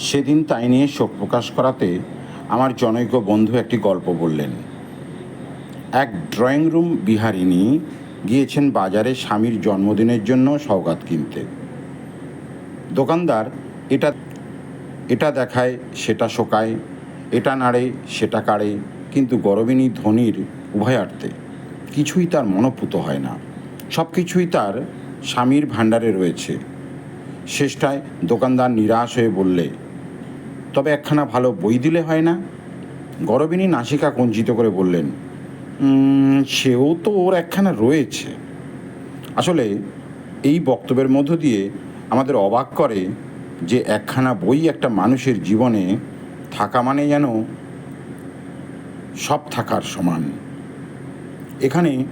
সেদিন তাই নিয়ে শোক প্রকাশ করাতে আমার জনৈক বন্ধু একটি গল্প বললেন। এক ড্রয়িং রুম বিহারিনী গিয়েছেন বাজারে স্বামীর জন্মদিনের জন্য সওগাত কিনতে। দোকানদার, এটা এটা দেখায়, সেটা শোকায়, এটা নাড়ে, সেটা কাড়ে, কিন্তু গরবিনী ধনির উভয়ার্থে। কিছুই তার মনোপুত হয় না। সব কিছুই তার স্বামীর ভাণ্ডারে রয়েছে। শেষটায় দোকানদার নিরাশ হয়ে বললে তবে একখানা ভালো বই দিলে হয় না? গরবিনী নাসিকা কঞ্চিত করে বললেন সেও তো ওর একখানা রয়েছে। আসলে এই বক্তব্যের মধ্য দিয়ে আমাদের অবাক করে যে একখানা বই একটা মানুষের জীবনে থাকা মানে যেন সব থাকার সমান। এখানে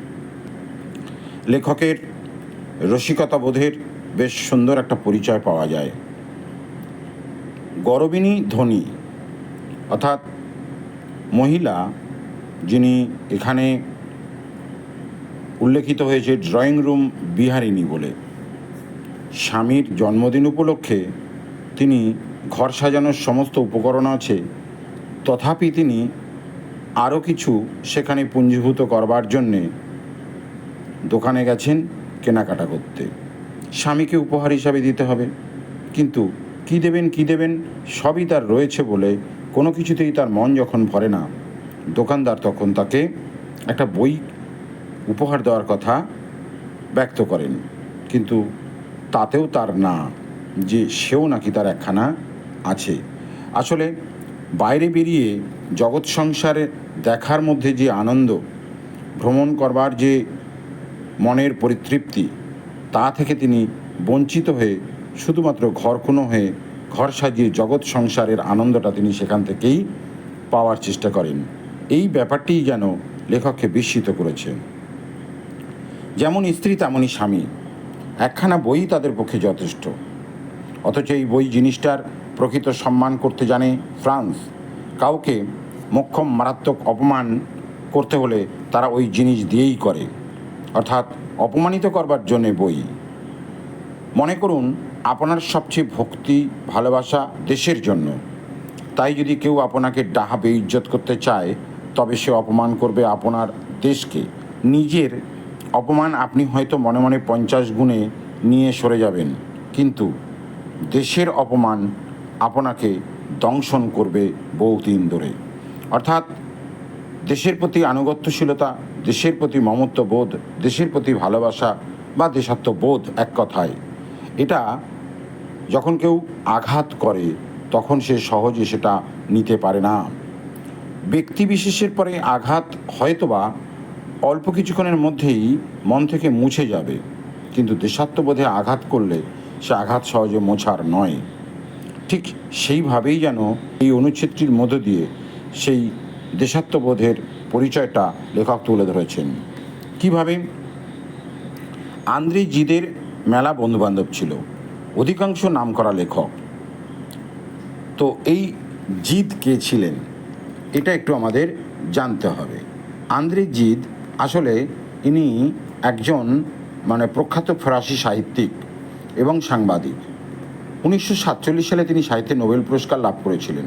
লেখকের রসিকতা বোধের বেশ সুন্দর একটা পরিচয় পাওয়া যায়। গরবিনী ধনী। অর্থাৎ মহিলা যিনি এখানে উল্লেখিত হয়েছে ড্রয়িং রুম বিহারিণী বলে। স্বামীর জন্মদিন উপলক্ষে তিনি ঘর সাজানোর সমস্ত উপকরণ আছে। তথাপি তিনি আরও কিছু সেখানে পুঞ্জীভূত করবার জন্যে দোকানে গেছেন কেনাকাটা করতে। স্বামীকে উপহার হিসাবে দিতে হবে। কিন্তু কি দেবেন কি দেবেন, সবই তার রয়েছে বলে কোনো কিছুতেই তার মন যখন ভরে না। দোকানদার তখন তাকে একটা বই উপহার দেওয়ার কথা ব্যক্ত করেন। কিন্তু তাতেও তার না, যে সেও নাকি তার একখানা আছে। আসলে বাইরে বেরিয়ে জগৎ সংসারে দেখার মধ্যে যে আনন্দ, ভ্রমণ করবার যে মনের পরিতৃপ্তি, তা থেকে তিনি বঞ্চিত হয়ে শুধুমাত্র ঘরকুনো হয়ে ঘর সাজিয়ে জগৎ সংসারের আনন্দটা তিনি সেখান থেকেই পাওয়ার চেষ্টা করেন। এই ব্যাপারটিই যেন লেখককে বিস্মিত করেছে। যেমন স্ত্রী তেমনই স্বামী। একখানা বই তাদের পক্ষে যথেষ্ট। অথচ এই বই জিনিসটার প্রকৃত সম্মান করতে জানে ফ্রান্স। কাউকে মোক্ষম, মারাত্মক অপমান করতে হলে তারা ওই জিনিস দিয়েই করে। অর্থাৎ অপমানিত করবার জন্যে বই। মনে করুন আপনার সবচেয়ে ভক্তি, ভালোবাসা দেশের জন্য। তাই যদি কেউ আপনাকে ডাহা বেইজ্জত করতে চায়, তবে সে অপমান করবে আপনার দেশকে। নিজের অপমান আপনি হয়তো মনে মনে পঞ্চাশ গুণে নিয়ে সরে যাবেন। কিন্তু দেশের অপমান আপনাকে দংশন করবে বহুদিন ধরে। অর্থাৎ দেশের প্রতি আনুগত্যশীলতা, দেশের প্রতি মমত্ববোধ, দেশের প্রতি ভালোবাসা বা দেশাত্মবোধ এক কথায়। এটা যখন কেউ আঘাত করে, তখন সে সহজে সেটা নিতে পারে না। ব্যক্তি বিশেষের পরে আঘাত হয়তোবা অল্প কিছুক্ষণের মধ্যেই মন থেকে মুছে যাবে, কিন্তু দেশাত্মবোধে আঘাত করলে সে আঘাত সহজে মোছার নয়। ঠিক সেইভাবেই যেন এই অনুচ্ছেদটির মধ্য দিয়ে সেই দেশাত্মবোধের পরিচয়টা লেখক তুলে ধরেছেন। কীভাবে? আন্দ্রে জিদের মেলা বন্ধুবান্ধব ছিল। অধিকাংশ নামকরা লেখক। তো এই জিদ কে ছিলেন? এটা একটু আমাদের জানতে হবে। আন্দ্রে জিদ আসলে ইনি একজন মানে প্রখ্যাত ফরাসি সাহিত্যিক এবং সাংবাদিক। উনিশশো সাতচল্লিশ সালে তিনি সাহিত্যে নোবেল পুরস্কার লাভ করেছিলেন।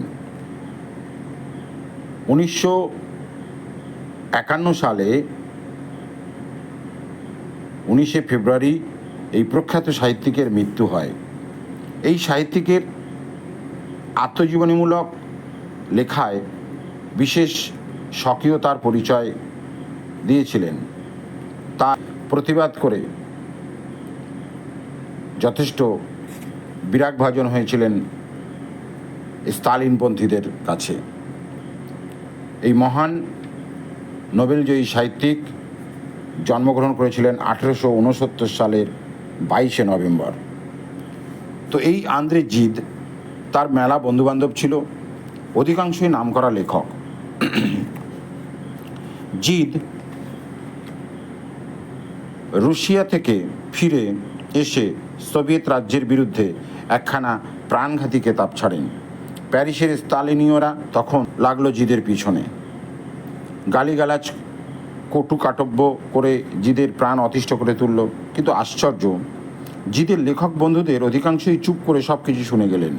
উনিশশো একান্ন সালে উনিশে ফেব্রুয়ারি এই প্রখ্যাত সাহিত্যিকের মৃত্যু হয়। এই সাহিত্যিকের আত্মজীবনীমূলক লেখায় বিশেষ স্বকীয়তার পরিচয় দিয়েছিলেন। তা প্রতিবাদ করে যথেষ্ট বিরাগভাজন হয়েছিলেন স্তালিনপন্থীদের কাছে। এই মহান নোবেলজয়ী সাহিত্যিক জন্মগ্রহণ করেছিলেন আঠেরোশো উনসত্তর সালের বাইশে নভেম্বর। তো এই আন্দ্রে জিদ তার মেলা বন্ধুবান্ধব ছিল, অধিকাংশই নামকরা লেখক। জিদ রুশিয়া থেকে ফিরে এসে সোভিয়েত রাজ্যের বিরুদ্ধে একখানা প্রাণঘাতী কেতাব ছাড়েন। প্যারিসের স্তালিনীয়রা তখন লাগল জিদের পিছনে। গালিগালাজ কটু কাটব্য করে জিদের প্রাণ অতিষ্ঠ করে তুলল। কিন্তু আশ্চর্য, জিদের লেখক বন্ধুদের অধিকাংশই চুপ করে সব কিছু শুনে গেলেন।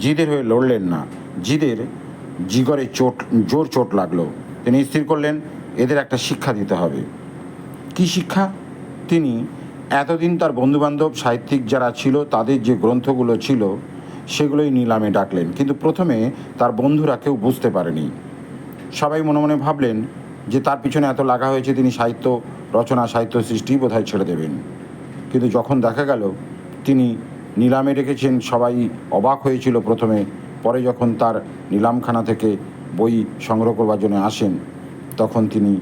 জিদের হয়ে লড়লেন না। জিদের জিগরে চোট, জোর চোট লাগল। তিনি স্থির করলেন, এদের একটা শিক্ষা দিতে হবে। কি শিক্ষা? তিনি এতদিন তার বন্ধুবান্ধব, সাহিত্যিক যারা ছিল, তাদের যে গ্রন্থগুলো ছিল, সেগুলোই নিলামে ডাকলেন। কিন্তু প্রথমে তার বন্ধুরা কেউ বুঝতে পারেনি। সবাই মনে মনে ভাবলেন যে তার পিছনে এত লাগা হয়েছে, তিনি সাহিত্য রচনা, সাহিত্য সৃষ্টি বোধহয় ছেড়ে দেবেন। কিন্তু যখন দেখা গেল, তিনি নিলামে রেখেছেন, সবাই অবাক হয়েছিল প্রথমে। পরে যখন তার নিলামখানা থেকে বই সংগ্রহ করবার জন্য আসেন, তখন তিনি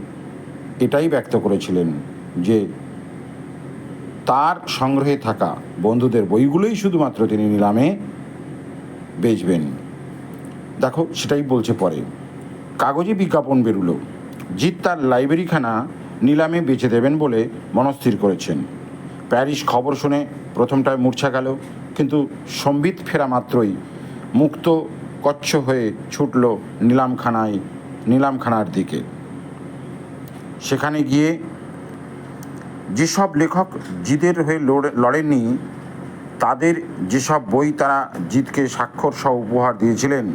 এটাই ব্যক্ত করেছিলেন যে তার সংগ্রহে থাকা বন্ধুদের বইগুলোই শুধুমাত্র তিনি নিলামে বেচবেন। দেখো, সেটাই বলছে পরে। কাগজে বিজ্ঞাপন বেরুলো। জিৎ তার লাইব্রেরিখানা নিলামে বেচে দেবেন বলে মনস্থির করেছেন। প্যারিস খবর শুনে প্রথমটায় মূর্ছা গেল, কিন্তু সম্বিত ফেরা মাত্রই মুক্ত কচ্ছ হয়ে ছুটল নিলামখানায়, নিলামখানার দিকে। সেখানে গিয়ে যেসব লেখক জিদের হয়ে লড়ে- লড়েননি, তাদের যেসব বই তারা জিতকে স্বাক্ষর সহ উপহার দিয়েছিলেন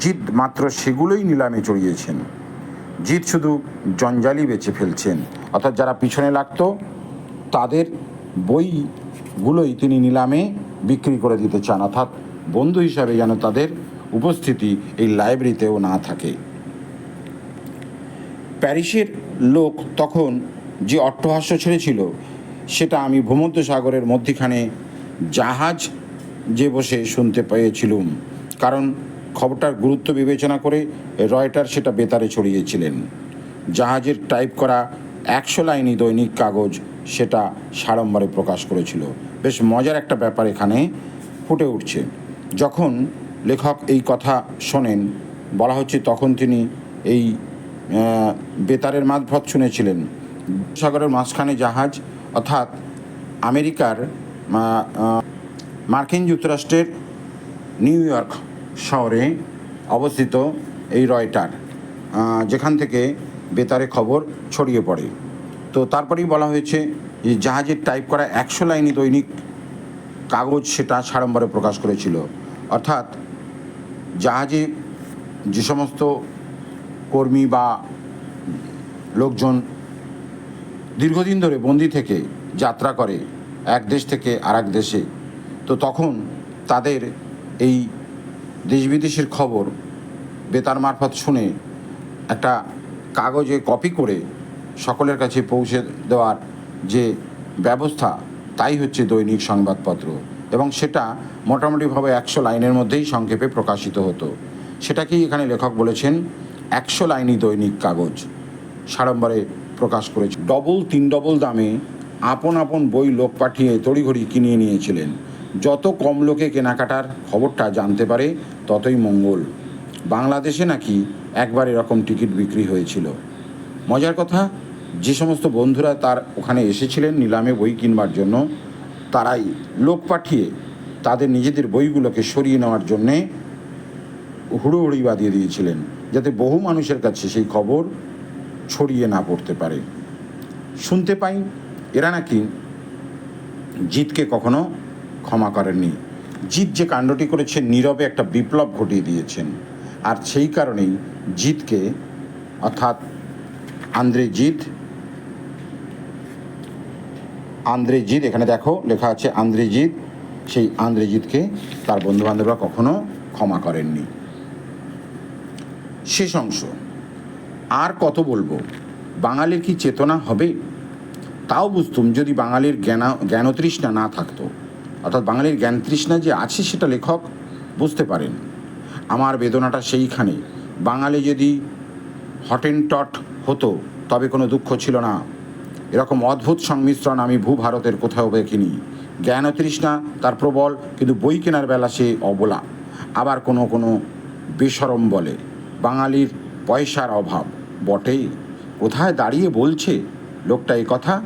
জিত মাত্র সেগুলোই নিলামে চড়িয়েছেন। জিত শুধু জঞ্জালি বেছে ফেলছেন। অর্থাৎ যারা পিছনে লাগতো, তাদের বইগুলোই তিনি নিলামে বিক্রি করে দিতে চান। অর্থাৎ বন্ধু হিসাবে যেন তাদের উপস্থিতি এই লাইব্রেরিতেও না থাকে। প্যারিসের লোক তখন যে অট্টহাস্য ছেড়েছিল, সেটা আমি ভূমধ্য সাগরের মধ্যিখানে জাহাজ যে বসে শুনতে পেয়েছিলুম। কারণ খবরটার গুরুত্ব বিবেচনা করে রয়টার সেটা বেতারে ছড়িয়েছিলেন। জাহাজের টাইপ করা একশো লাইনি দৈনিক কাগজ সেটা সাড়ম্বরে প্রকাশ করেছিল। বেশ মজার একটা ব্যাপার এখানে ফুটে উঠছে। যখন লেখক এই কথা শোনেন, বলা হচ্ছে তখন তিনি এই বেতারের মারফত শুনেছিলেন। সাগরের মাঝখানে জাহাজ, অর্থাৎ আমেরিকার মার্কিন যুক্তরাষ্ট্রের নিউ ইয়র্ক শহরে অবস্থিত এই রয়টার যেখান থেকে বেতারে খবর ছড়িয়ে পড়ে। তো তারপরেই বলা হয়েছে যে জাহাজের টাইপ করা একশো লাইনি দৈনিক কাগজ সেটা সাড়ম্বরে প্রকাশ করেছিল। অর্থাৎ জাহাজে যে সমস্ত কর্মী বা লোকজন দীর্ঘদিন ধরে বন্দি থেকে যাত্রা করে এক দেশ থেকে আর দেশে, তো তখন তাদের এই দেশ বিদেশের খবর বেতার মারফত শুনে একটা কাগজে কপি করে সকলের কাছে পৌঁছে দেওয়ার যে ব্যবস্থা, তাই হচ্ছে দৈনিক সংবাদপত্র। এবং সেটা মোটামুটিভাবে একশো লাইনের মধ্যেই সংক্ষেপে প্রকাশিত হতো। সেটাকেই এখানে লেখক বলেছেন, একশো লাইনি দৈনিক কাগজ। সাড়ম্বরে প্রকাশ করেছে। ডবল তিন ডবল দামে আপন আপন বই লোক পাঠিয়ে তড়িঘড়ি কিনিয়ে নিয়েছিলেন। যত কম লোকে কেনাকাটার খবরটা জানতে পারে, ততই মঙ্গল। বাংলাদেশে নাকি একবার এরকম টিকিট বিক্রি হয়েছিল। মজার কথা, যে সমস্ত বন্ধুরা তার ওখানে এসেছিলেন নিলামে বই কিনবার জন্য, তারাই লোক পাঠিয়ে তাদের নিজেদের বইগুলোকে সরিয়ে নেওয়ার জন্যে হুড়োহুড়ি বাঁধিয়ে দিয়েছিলেন, যাতে বহু মানুষের কাছে সেই খবর ছড়িয়ে না পড়তে পারে। শুনতে পাই, এরা নাকি জিতকে কখনো ক্ষমা করেননি। জিত যে কাণ্ডটি করেছেন নীরবে একটা বিপ্লব ঘটিয়ে দিয়েছেন। আর সেই কারণেই জিতকে অর্থাৎ আন্দ্রে জিত আন্দ্রে জিত এখানে দেখো লেখা আছে আন্দ্রে জিত সেই আন্দ্রে জিতকে তার বন্ধুবান্ধবরা কখনো ক্ষমা করেননি। শেষ অংশ। আর কত বলব? বাঙালির কি চেতনা হবে? তাও বুঝতুম যদি বাঙালির জ্ঞানা, জ্ঞানতৃষ্ণা না থাকতো। অর্থাৎ বাঙালির জ্ঞানতৃষ্ণা যে আছে সেটা লেখক বুঝতে পারেন। আমার বেদনাটা সেইখানে। বাঙালি যদি হটেনটট হতো, তবে কোনো দুঃখ ছিল না। এরকম অদ্ভুত সংমিশ্রণ আমি ভূভারতের কোথাও দেখিনি। জ্ঞানতৃষ্ণা তার প্রবল, কিন্তু বই কেনার বেলা সে অবলা। আবার কোনো কোনো বেসরম বলে, বাঙালির পয়সার অভাব। বটেই কোথায় দাঁড়িয়ে বলছে? লোকটা এই কথা?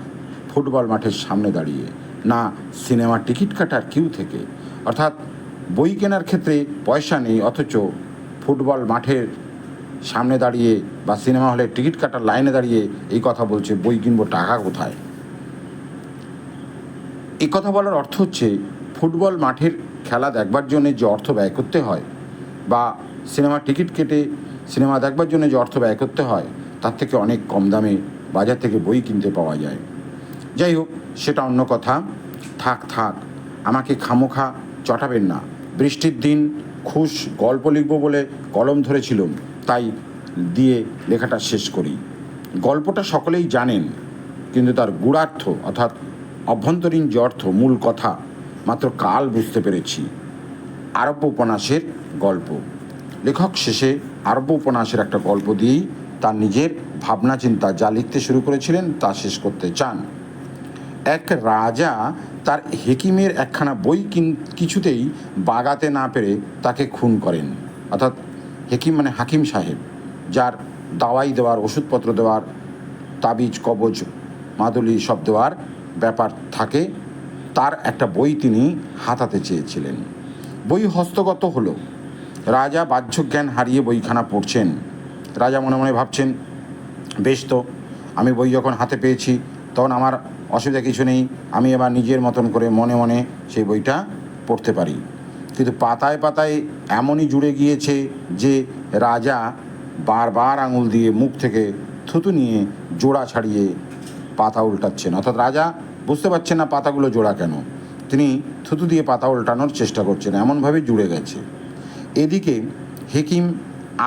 ফুটবল মাঠের সামনে দাঁড়িয়ে। না সিনেমার টিকিট কাটার কিউ থেকে। অর্থাৎ বই কেনার ক্ষেত্রে পয়সা নেই, অথচ ফুটবল মাঠের সামনে দাঁড়িয়ে বা সিনেমা হলে টিকিট কাটার লাইনে দাঁড়িয়ে এই কথা বলছে, বই কিনবো টাকা কোথায়? এ কথা বলার অর্থ হচ্ছে ফুটবল মাঠের খেলা দেখবার জন্য যে অর্থ ব্যয় করতে হয় বা সিনেমার টিকিট কেটে সিনেমা দেখবার জন্য যে অর্থ ব্যয় করতে হয়, তার থেকে অনেক কম দামে বাজার থেকে বই কিনতে পাওয়া যায়। যাই হোক সেটা অন্য কথা। থাক থাক, আমাকে খামোখা চটাবেন না। বৃষ্টির দিন খুশ গল্প লিখব বলে কলম ধরেছিলাম, তাই দিয়ে লেখাটা শেষ করি। গল্পটা সকলেই জানেন, কিন্তু তার গূঢ়ার্থ অর্থাৎ অভ্যন্তরীণ যে অর্থ, মূল কথা, মাত্র কাল বুঝতে পেরেছি। আরব্য উপন্যাসের গল্প। লেখক শেষে আরব্য উপন্যাসের একটা গল্প দিয়েই তার নিজের ভাবনা চিন্তা যা লিখতে শুরু করেছিলেন তা শেষ করতে চান। এক রাজা তার হেকিমের একখানা বই কিন- কিছুতেই বাগাতে না পেরে তাকে খুন করেন। অর্থাৎ হেকিম মানে হাকিম সাহেব, যার দাওয়াই দেওয়ার, ওষুধপত্র দেওয়ার, তাবিজ, কবজ, মাদুলি সব দেওয়ার ব্যাপার থাকে। তার একটা বই তিনি হাতাতে চেয়েছিলেন। বই হস্তগত হলো। রাজা বাহ্যজ্ঞান হারিয়ে বইখানা পড়ছেন। রাজা মনে মনে ভাবছেন, বেশ তো, আমি বই যখন হাতে পেয়েছি তখন আমার অসুবিধা কিছু নেই, আমি এবার নিজের মতন করে মনে মনে সেই বইটা পড়তে পারি। কিন্তু পাতায় পাতায় এমনই জুড়ে গিয়েছে যে রাজা বারবার আঙুল দিয়ে মুখ থেকে থুতু নিয়ে জোড়া ছাড়িয়ে পাতা উল্টাচ্ছেন। অর্থাৎ রাজা বুঝতে পারছেন না পাতাগুলো জোড়া কেন। তিনি থুতু দিয়ে পাতা উল্টানোর চেষ্টা করছেন, এমনভাবে জুড়ে গেছে। এদিকে হেকিম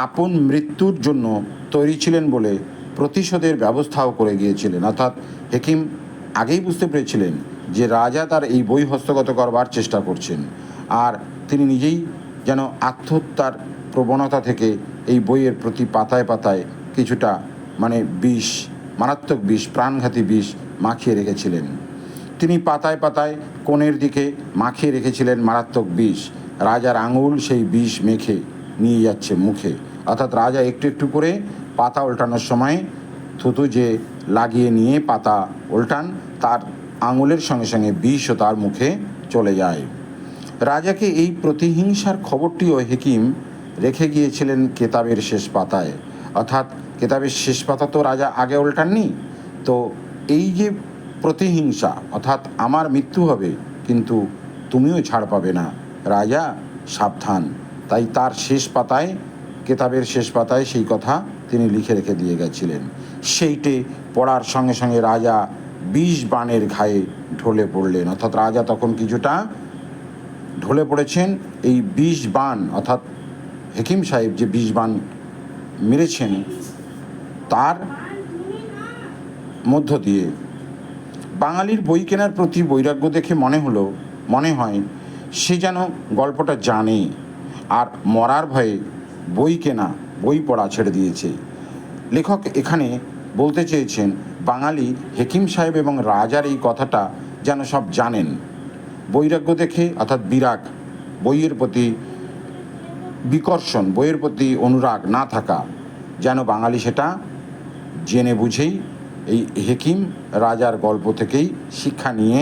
আপন মৃত্যুর জন্য তৈরি ছিলেন বলে প্রতিশোধের ব্যবস্থাও করে গিয়েছিলেন। অর্থাৎ হেকিম আগেই বুঝতে পেরেছিলেন যে রাজা তার এই বই হস্তগত করবার চেষ্টা করছেন। আর তিনি নিজেই যেন আত্মহত্যার প্রবণতা থেকে এই বইয়ের প্রতি পাতায় পাতায় কিছুটা মানে বিষ, মারাত্মক বিষ, প্রাণঘাতী বিষ মাখিয়ে রেখেছিলেন। তিনি পাতায় পাতায় কোণের দিকে মাখিয়ে রেখেছিলেন মারাত্মক বিষ। রাজার আঙুল সেই বিষ মেখে নিয়ে যাচ্ছে মুখে। অর্থাৎ রাজা একটু একটু করে পাতা উল্টানোর সময় থুতু যে লাগিয়ে নিয়ে পাতা উল্টান, তার আঙুলের সঙ্গে সঙ্গে বিষও তার মুখে চলে যায়। রাজাকে এই প্রতিহিংসার খবরটিও হেকিম রেখে গিয়েছিলেন কেতাবের শেষ পাতায়। অর্থাৎ কেতাবের শেষ পাতা তো রাজা আগে উল্টাননি। তো এই যে প্রতিহিংসা, অর্থাৎ আমার মৃত্যু হবে, কিন্তু তুমিও ছাড় পাবে না। রাজা সাবধান। তাই তার শেষ পাতায়, কেতাবের শেষ পাতায় সেই কথা লিখে রেখে দিয়ে গেছিলেন। সেইটে পড়ার সঙ্গে সঙ্গে রাজা বিষ বাণের ঘায়ে ঢলে পড়লেন। অর্থাৎ রাজা তখন কিছুটা ঢলে পড়েছেন। এই বিষ বান অর্থাৎ হেকিম সাহেব যে বিষ বান মেরেছেন, তার মধ্য দিয়ে। বাঙালির বই কেনার প্রতি বৈরাগ্য দেখে মনে হলো, মনে হয় সে যেন গল্পটা জানে। আর মরার ভয়ে বই কেনা বই পড়া ছেড়ে দিয়েছে। লেখক এখানে বলতে চেয়েছেন, বাঙালি হেকিম সাহেব এবং রাজার এই কথাটা যেন সব জানেন। বৈরাগ্য দেখে, অর্থাৎ বিরাগ, বইয়ের প্রতি বিকর্ষণ, বইয়ের প্রতি অনুরাগ না থাকা, যেন বাঙালি সেটা জেনে বুঝেই এই হেকিম রাজার গল্প থেকেই শিক্ষা নিয়ে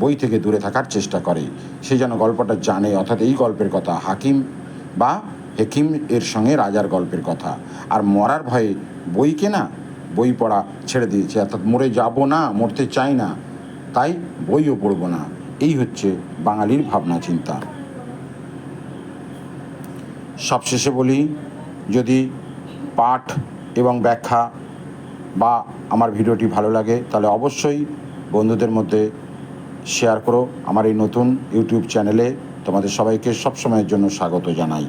বই থেকে দূরে থাকার চেষ্টা করে। সে যেন গল্পটা জানে, অর্থাৎ এই গল্পের কথা হাকিম বা হেকিম এর সঙ্গে রাজার গল্পের কথা। আর মরার ভয়ে বই কেনা? বই পড়া ছেড়ে দিয়েছে। অর্থাৎ মরে যাব না, মরতে চাই না। তাই বইও পড়ব না। এই হচ্ছে বাঙালির ভাবনা, চিন্তা। সবশেষে বলি, যদি পাঠ এবং ব্যাখ্যা বা আমার ভিডিওটি ভালো লাগে, তাহলে অবশ্যই বন্ধুদের মধ্যে শেয়ার করো। আমার এই নতুন ইউটিউব চ্যানেলে তোমাদের সবাইকে সবসময়ের জন্য স্বাগত জানাই।